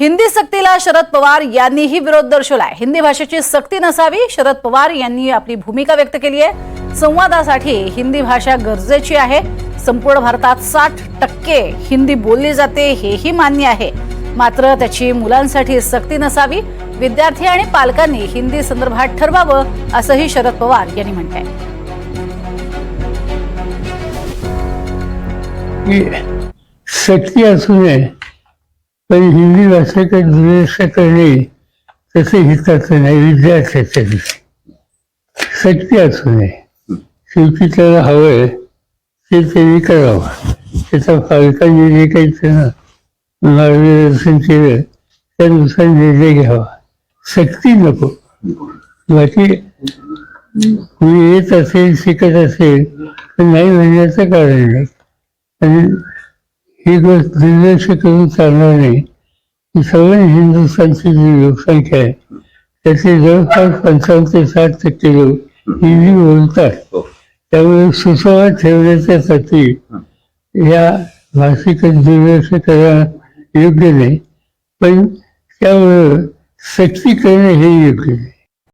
हिंदी सक्तीला शरद पवार यांनीही विरोध दर्शवलाय. हिंदी भाषेची सक्ती नसावी शरद पवार यांनी आपली भूमिका व्यक्त केली आहे. संवादासाठी हिंदी भाषा गरजेची आहे. संपूर्ण भारतात साठ टक्के हिंदी बोलली जाते हेही मान्य आहे. मात्र त्याची मुलांसाठी सक्ती नसावी विद्यार्थी आणि पालकांनी हिंदी संदर्भात ठरवावं असंही शरद पवार यांनी म्हटलंय. की शक्ती असू नये पण हिंदी भाषेकडे दुर्दशा करणे तसे हिताचं नाही विद्यार्थ्याच्या दिवशी शक्ती असू नये. शेवटी त्याला हवंय ते त्यांनी करावं. त्याचा पालकांनी जे काही त्यांना मार्गदर्शन केलं त्यानुसार निर्णय घ्यावा. सक्ती नको. बाकी कोणी येत असेल शिकत असेल तर नाही म्हणण्याचं कारण नाही. आणि ही गोष्ट दुर्लक्ष करून चालणार नाही की सगळे हिंदुस्थानची जी लोकसंख्या आहे त्यातले जवळपास पंचावन्न ते साठ टक्के लोक हिंदी बोलतात. त्यामुळे सुसंवाद ठेवण्याच्या साठी या भाषेकडे दुर्लक्ष करणं योग्य नाही. पण त्यामुळे सक्ती करणं हे योग्य नाही.